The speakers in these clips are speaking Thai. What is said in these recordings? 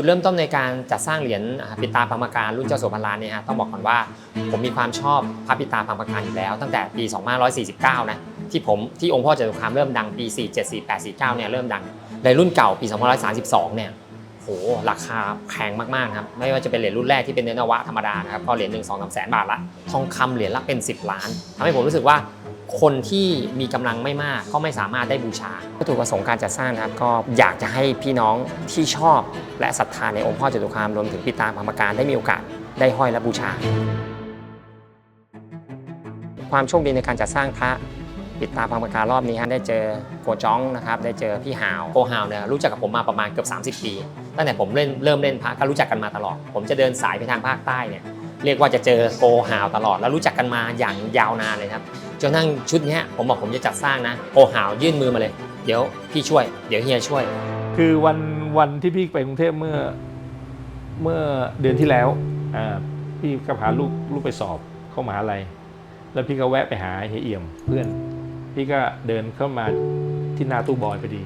จุดเริ่มต้นในการจัดสร้างเหรียญปิตาพังมการรุ่นเจ้าสัวพันล้านเนี่ยฮะต้องบอกก่อนว่าผมมีความชอบพระปิตาพังมการอยู่แล้ว ตั้งแต่ปี 2549 นะที่ผมที่องค์พ่อจตุคามเริ่มดังปี 47 48 49 เนี่ยเริ่มดังในรุ่นเก่าปี 2532 เนี่ยโหราคาแพงมากๆครับไม่ว่าจะเป็นเหรียญรุ่นแรกที่เป็นเนื้อนวะธรรมดานะครับก็เหรียญหนึ่งสองสามแสนบาทละทองคำเหรียญละเป็น 10 ล้านทำให้ผมรู้สึกว่า คนที่มีกำลังไม่มากก็ไม่สามารถได้บูชาวัตถุประสงค์การจัดสร้างนะครับก็อยากจะให้พี่น้องที่ชอบ และศรัทธาในองค์พ่อจตุคามรวมถึงปิตาพรรมการได้มีโอกาสได้ห้อยและบูชา ความโชคดีในการจัดสร้างพระปิดตาพรรมการรอบนี้ฮะได้เจอโกจ้องนะครับได้เจอพี่ฮาวโกฮาวเนี่ยรู้จักกับผมมาประมาณเกือบ 30 ปี ตั้งแต่ผมเล่นเริ่มเล่นพระก็รู้จักกันมาตลอด ผมจะเดินสายไปทางภาคใต้เนี่ยเรียกว่าจะเจอโกฮาวตลอดแล้วรู้จักกันมาอย่างยาวนานเลยครับ จนทั้งชุดนี้ผมบอกผมจะจัดสร้างนะโอหาวยื่นมือมาเลย เดี๋ยวพี่ช่วย เดี๋ยวเฮียช่วย คือวันวันที่พี่ไปกรุงเทพเมื่อเมื่อเดือนที่แล้วอ่าพี่ก็พาลูกลูกไปสอบเข้ามหาลัยแล้วพี่ก็แวะไปหาเฮียเอี่ยมเพื่อน พี่ก็เดินเข้ามาที่หนาตู้บอยพอดี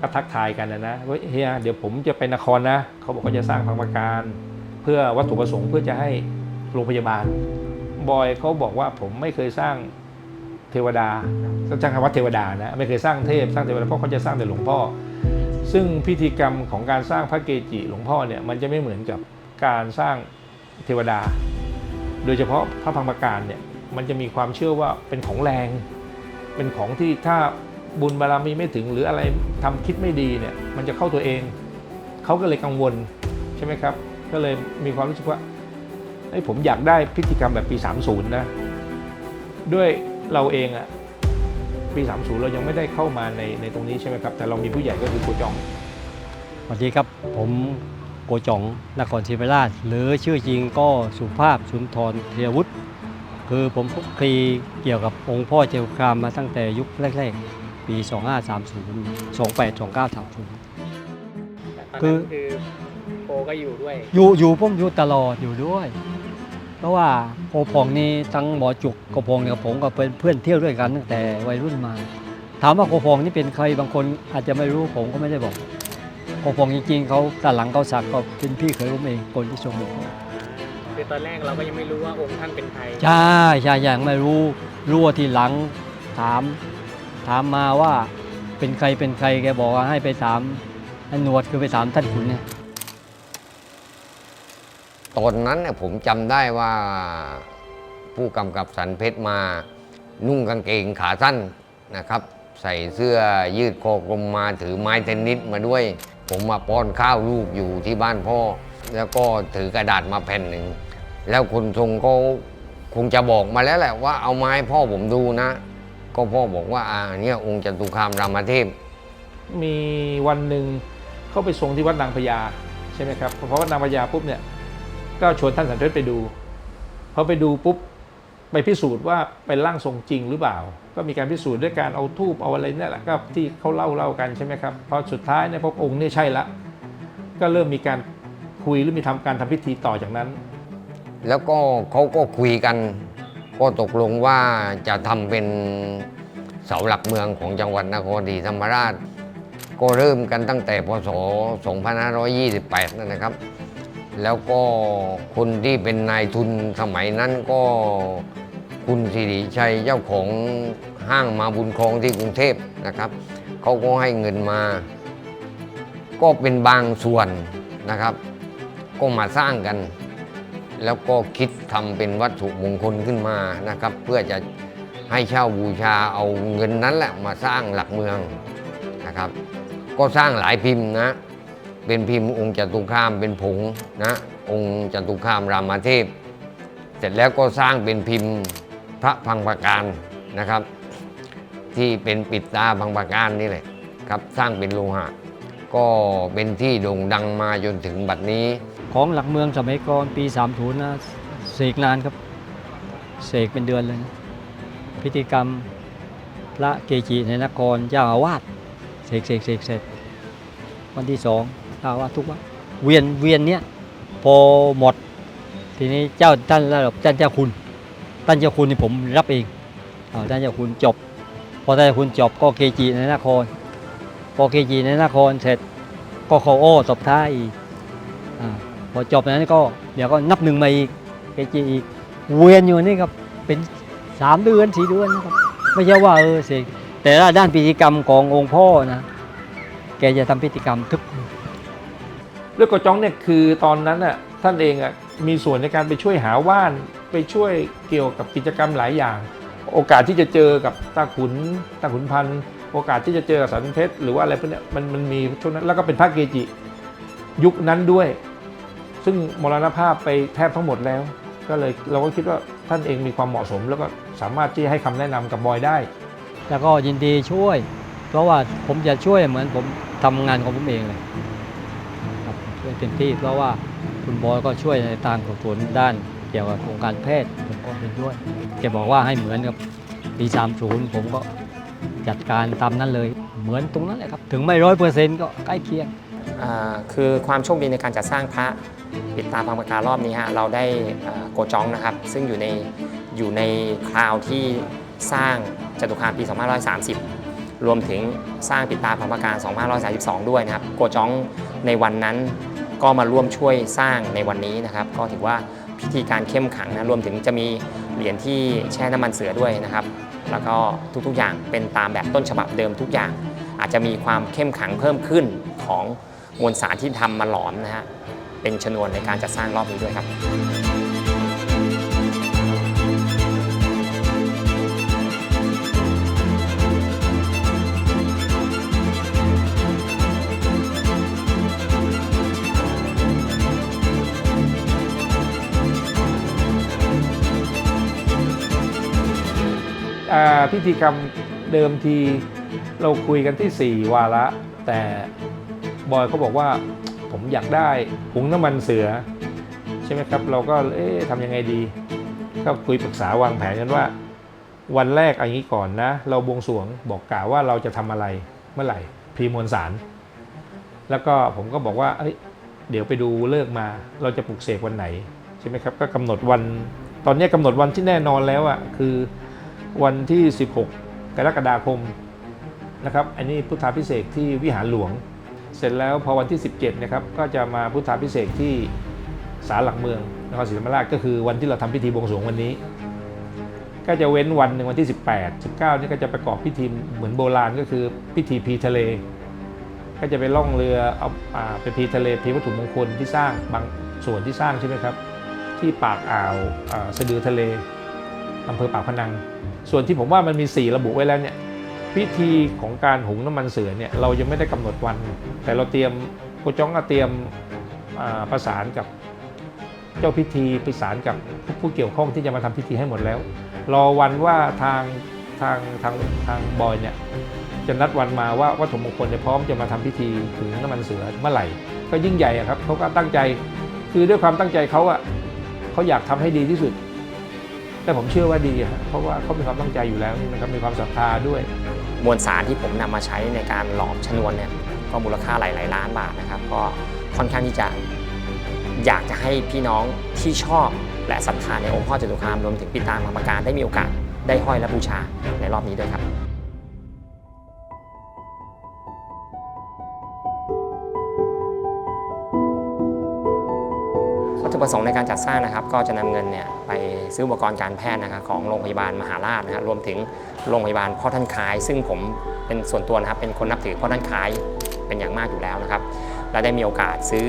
ก็ทักทายกันนะนะว่าเฮียเดี๋ยวผมจะไปนครนะ เขาบอกว่าจะสร้างพังประการ เพื่อวัตถุประสงค์เพื่อจะให้โรงพยาบาล บอยเขาบอกว่าผมไม่เคยสร้างเทวดาต้องคำว่าเทวดานะไม่เคยสร้างเทพสร้างเทวดาเพราะเขาจะสร้างแต่หลวงพ่อ ซึ่งพิธีกรรมของการสร้างพระเกจิหลวงพ่อเนี่ยมันจะไม่เหมือนกับการสร้างเทวดา โดยเฉพาะพระพังประการเนี่ยมันจะมีความเชื่อว่าเป็นของแรง เป็นของที่ถ้าบุญบารมีไม่ถึงหรืออะไรทำคิดไม่ดีเนี่ยมันจะเข้าตัวเอง เขาก็เลยกังวลใช่ไหมครับ ก็เลยมีความรู้สึกว่า เอ้ยผมอยากได้พิธีกรรมแบบปี 30 นะ ด้วยเราเองอะปี 30 เรายังไม่ได้เข้ามาในในตรงนี้ใช่ไหมครับ แต่เรามีผู้ใหญ่ก็คือครูจองสวัสดีครับ ผมโกจ่องนครศรีธรรมราช หรือชื่อจริงก็สุภาพสุนทรเทียวุฒิคือผมคลุกคลีเกี่ยวกับองค์พ่อเจ้าครามมาตั้งแต่ยุคแรกๆ ปี 2530 28 2930 คือคือโกก็อยู่ด้วย อยู่อยู่ผมอยู่ตลอดอยู่ด้วย เพราะว่าโกพองนี่ทั้งหมอจุกโกพองเนี่ยกับผมก็เป็นเพื่อนเที่ยวด้วยกันตั้งแต่วัยรุ่นมา ถามว่าโกพองนี่เป็นใครบางคนอาจจะไม่รู้ผมก็ไม่ได้บอกโกพองจริงๆเขาตาหลังเขาสักก็เป็นพี่เคยผมเองคนที่ทรงหลวงพ่อคือตอนแรกเราก็ยังไม่รู้ว่าองค์ท่านเป็นใครใช่ใช่ยังไม่รู้รู้ว่าทีหลังถาม ถามมาว่าเป็นใครเป็นใครแกบอกว่าให้ไปถามอันหนวดคือไปถามท่านขุนเนี่ย ตอนนั้นเนี่ยผมจำได้ว่าผู้กำกับสันเพชรมานุ่งกางเกงขาสั้นนะครับ ใส่เสื้อยืดคอกลมมาถือไม้เทนนิสมาด้วย ผมมาป้อนข้าวลูกอยู่ที่บ้านพ่อ แล้วก็ถือกระดาษมาแผ่นหนึ่ง แล้วคนทรงก็คงจะบอกมาแล้วแหละว่าเอาไม้พ่อผมดูนะ ก็พ่อบอกว่าอ่าเนี่ยองค์จตุคามรามเทพ มีวันหนึ่งเข้าไปทรงที่วัดนางพญาใช่ไหมครับพอวัดนางพญาปุ๊บเนี่ย ก็ชวนท่านสันเพชรไปดูพอไปดูปุ๊บไปพิสูจน์ว่าเป็นร่างทรงจริงหรือเปล่า ก็มีการพิสูจน์ด้วยการเอาทูบเอาอะไรเนี่ยแหละก็ที่เขาเล่าเล่ากันใช่ไหมครับพอสุดท้ายเนี่ยพบองค์นี่ใช่ละ ก็เริ่มมีการคุยหรือมีทำการทำพิธีต่อจากนั้น แล้วก็เขาก็คุยกัน ก็ตกลงว่าจะทำเป็นเสาหลักเมืองของจังหวัดนครศรีธรรมราช ก็เริ่มกันตั้งแต่พศ 2528นั่นนะครับ แล้วก็คนที่เป็นนายทุนสมัยนั้นก็คุณสิริชัยเจ้าของห้างมาบุญครองที่กรุงเทพนะครับเขาก็ให้เงินมา ก็เป็นบางส่วนนะครับ ก็มาสร้างกัน แล้วก็คิดทำเป็นวัตถุมงคลขึ้นมานะครับ เพื่อจะให้เช่าบูชาเอาเงินนั้นแหละมาสร้างหลักเมืองนะครับ ก็สร้างหลายพิมพ์นะ เป็นพิมพ์องค์จตุคามเป็นผงนะองค์จตุคามรามเทพ เสร็จแล้วก็สร้างเป็นพิมพ์พระพังประการนะครับ ที่เป็นปิดตาพังประการนี่แหละครับสร้างเป็นโลหะ ก็เป็นที่โด่งดังมาจนถึงบัดนี้ ของหลักเมืองสมัยก่อนปี30นะเสกนานครับเสกเป็นเดือนเลยนะพิธีกรรมพระเกจิในนครเจ้าอาวาสเสกเสกเสกเสร็จวันที่สองาอาวาทุกวันเวียนเวียนเนี้ยพอหมด ทีนี้เจ้าท่านระดับท่านเจ้าคุณท่านเจ้าคุณนี่ผมรับเองท่านเจ้าคุณจบ พอท่านเจ้าคุณจบก็เกจิในนครพอเกจิในนครเสร็จก็ขอโอ้ตบท้ายอีกอพอจบนั้นก็เดี๋ยวก็นับหนึ่งมาอีกเกจิอีกเวียนอยู่นี่ครับเป็นสามเดือนสี่เดือนนะครับไม่ใช่ว่าเออเสกแต่ละด้านพิธีกรรมขององค์พ่อนะ แกจะทำพิธีกรรมทุก เรื่องกอจ้องเนี่ยคือตอนนั้นน่ะท่านเองอะมีส่วนในการไปช่วยหาว่านไปช่วยเกี่ยวกับกิจกรรมหลายอย่าง โอกาสที่จะเจอกับตาขุนตาขุนพันธ์โอกาสที่จะเจอกับสันเพชรหรือว่าอะไรพวกเนี้ยมันมันมีช่วงนั้นแล้วก็เป็นพระเกจิ ยุคนั้นด้วย ซึ่งมรณภาพไปแทบทั้งหมดแล้ว ก็เลยเราก็คิดว่าท่านเองมีความเหมาะสม แล้วก็สามารถที่จะให้คำแนะนำกับบอยได้ แล้วก็ยินดีช่วย เพราะว่าผมจะช่วยเหมือนผมทำงานของผมเองเลย เต็มที่ เพราะว่าคุณบอยก็ช่วยในทางของส่วนด้านเกี่ยวกับโครงการแพทย์ผมก็เห็นด้วยแกบอกว่าให้เหมือนกับปี 30 ผมก็จัดการตามนั้นเลย เหมือนตรงนั้นแหละครับ ถึงไม่ร้อยเปอร์เซ็นต์ก็ใกล้เคียงคือความโชคดีในการจัดสร้างพระปิดตาพังปากการอบนี้ฮะเราได้โกจ้องนะครับ ซึ่งอยู่ในอยู่ในคราวที่สร้างจตุคามปี 2530 รวมถึงสร้างปิดตาพังปากการ 2532 ด้วยนะครับ โกจ้องในวันนั้น ก็มาร่วมช่วยสร้างในวันนี้นะครับ ก็ถือว่าพิธีการเข้มขังนะรวมถึงจะมีเหรียญที่แช่น้ำมันเสือด้วยนะครับ แล้วก็ทุกๆอย่างเป็นตามแบบต้นฉบับเดิมทุกอย่าง อาจจะมีความเข้มขังเพิ่มขึ้นของมวลสารที่ทำมาหลอมนะฮะเป็นชนวนในการจัดสร้างรอบนี้ด้วยครับ พิธีกรรมเดิมทีเราคุยกันที่ 4 วาระ แต่บอยเขาบอกว่าผมอยากได้หุงน้ำมันเสือ ใช่ไหมครับ เราก็เอ๊ะทำยังไงดี ก็คุยปรึกษาวางแผนกันว่า วันแรกอย่างนี้ก่อนนะ เราบวงสรวงบอกกล่าวว่าเราจะทำอะไรเมื่อไหร่พรีมวลสาร แล้วก็ผมก็บอกว่าเอ้ยเดี๋ยวไปดูเลิกมา เราจะปลุกเสกวันไหนใช่ไหมครับก็กำหนดวันตอนนี้กำหนดวันที่แน่นอนแล้วอะ่ะคือ วันที่ 16 กรกฎาคมนะครับอันนี้พุทธาพิเศษที่วิหารหลวง เสร็จแล้วพอวันที่ 17นะครับก็จะมาพุทธาพิเศษที่ศาลหลักเมืองนครศรีธรรมราชก็คือวันที่เราทำพิธีบวงสรวงวันนี้ ก็จะเว้นวันหนึ่งวันที่ 18 19นี่ก็จะประกอบพิธีเหมือนโบราณก็คือพิธีพีทะเล ก็จะไปล่องเรือเอาอไปพีทะเลพีวัตถุมงคลที่สร้างบางส่วนที่สร้างใช่ไหมครับที่ปากอ่าวสะดือทะเลอำเภอปากพนัง ส่วนที่ผมว่ามันมี 4 ระบุไว้แล้วเนี่ยพิธีของการหุงน้ำมันเสือเนี่ยเรายังไม่ได้กำหนดวัน แต่เราเตรียมโกจ้องก็เตรียมประสานกับเจ้าพิธีประสานกับผู้เกี่ยวข้องที่จะมาทำพิธีให้หมดแล้ว รอวันว่าทางทางทางทางบอยเนี่ยจะนัดวันมาว่าวัตถุมงคลเนี่ยพร้อมจะมาทำพิธีถึงน้ำมันเสือเมื่อไหร่ ก็ยิ่งใหญ่ครับเขาก็ตั้งใจคือด้วยความตั้งใจเขาอะเขาอยากทำให้ดีที่สุด แต่ผมเชื่อว่าดีอะเพราะว่าเขามีความตั้งใจอยู่แล้วนี่นะครับมีความศรัทธาด้วย มวลสารที่ผมนำมาใช้ในการหลอมชนวนเนี่ยก็มูลค่าหลายๆล้านบาทนะครับ ก็ค่อนข้างที่จะอยากจะให้พี่น้องที่ชอบและศรัทธาในองค์พ่อจตุคามรวมถึงปิตามามการได้มีโอกาสได้ห้อยและบูชาในรอบนี้ด้วยครับ ถุประสงค์ในการจัดสร้างนะครับ ก็จะนำเงินเนี่ยไปซื้ออุปกรณ์การแพทย์นะครับของโรงพยาบาลมหาราชนะครับรวมถึงโรงพยาบาลพ่อท่านคาย ซึ่งผมเป็นส่วนตัวนะครับเป็นคนนับถือพ่อท่านคายเป็นอย่างมากอยู่แล้วนะครับและได้มีโอกาสซื้อ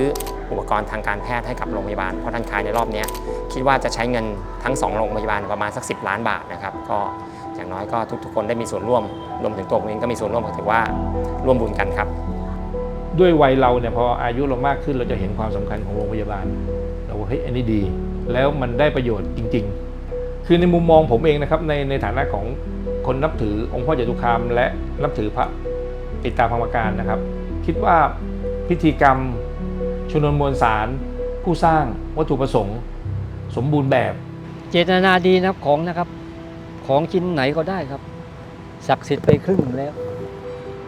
อุปกรณ์ทางการแพทย์ให้กับโรงพยาบาลพ่อท่านคายในรอบนี้คิดว่าจะใช้เงินทั้งสองโรงพยาบาลประมาณสัก 10 ล้านบาทนะครับ ก็อย่างน้อยก็ทุกๆ คนได้มีส่วนร่วมรวมถึงตัวผมเองก็มีส่วนร่วมถือว่าร่วมบุญกันครับ ด้วยวัยเราเนี่ยพออายุเรามากขึ้นเราจะเห็นความสำคัญของโรงพยาบาล เราเฮ้ยอันนี้ดี แล้วมันได้ประโยชน์จริง ๆ คือในมุมมองผมเองนะครับในในฐานะของคนนับถือองค์พ่อจตุคาม และนับถือพระปิตาพรรมการนะครับ คิดว่าพิธีกรรมชนวนมวลสารผู้สร้างวัตถุประสงค์ สมบูรณ์แบบ เจตนาดีนะครับของนะครับ ของชิ้นไหนก็ได้ครับศักดิ์สิทธิ์ไปครึ่งหนึ่งแล้ว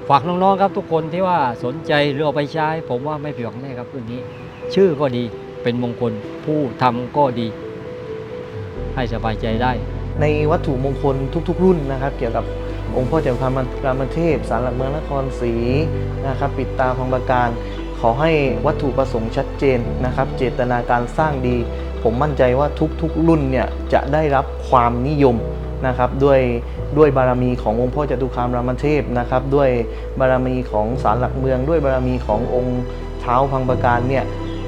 ฝากน้องๆครับทุกคนที่ว่าสนใจหรือเอาไปใช้ ผมว่าไม่ผิดหวังแน่ครับเรื่องนี้ ชื่อก็ดี เป็นมงคลผู้ทำก็ดี ให้สบายใจได้ ในวัตถุมงคลทุก ๆ รุ่นนะครับ เกี่ยวกับองค์พ่อเจ้าพามรามเทพสารหลักเมืองนครศรีนะครับปิดตาพังประการ ขอให้วัตถุประสงค์ชัดเจนนะครับ เจตนาการสร้างดี ผมมั่นใจว่าทุกๆ รุ่นเนี่ยจะได้รับความนิยมนะครับด้วยด้วยบารมีขององค์พ่อจตุคามรามเทพนะครับด้วยบารมีของศาลหลักเมือง ด้วยบารมีขององค์เท้าพังประการเนี่ย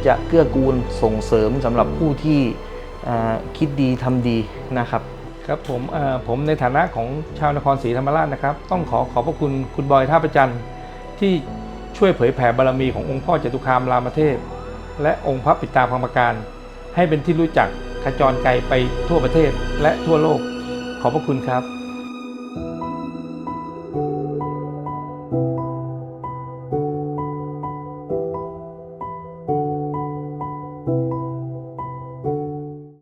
จะเกื้อกูลส่งเสริมสำหรับผู้ที่คิดดีทำดีนะครับครับผมผมในฐานะของชาวนครศรีธรรมราชนะครับ ต้องขอขอบพระคุณคุณบอยท่าประจันที่ช่วยเผยแผ่บารมีขององค์พ่อจตุคามรามเทพ และองค์พระปิตาพังประการ ให้เป็นที่รู้จักขจรไกลไปทั่วประเทศและทั่วโลก ขอบพระคุณครับ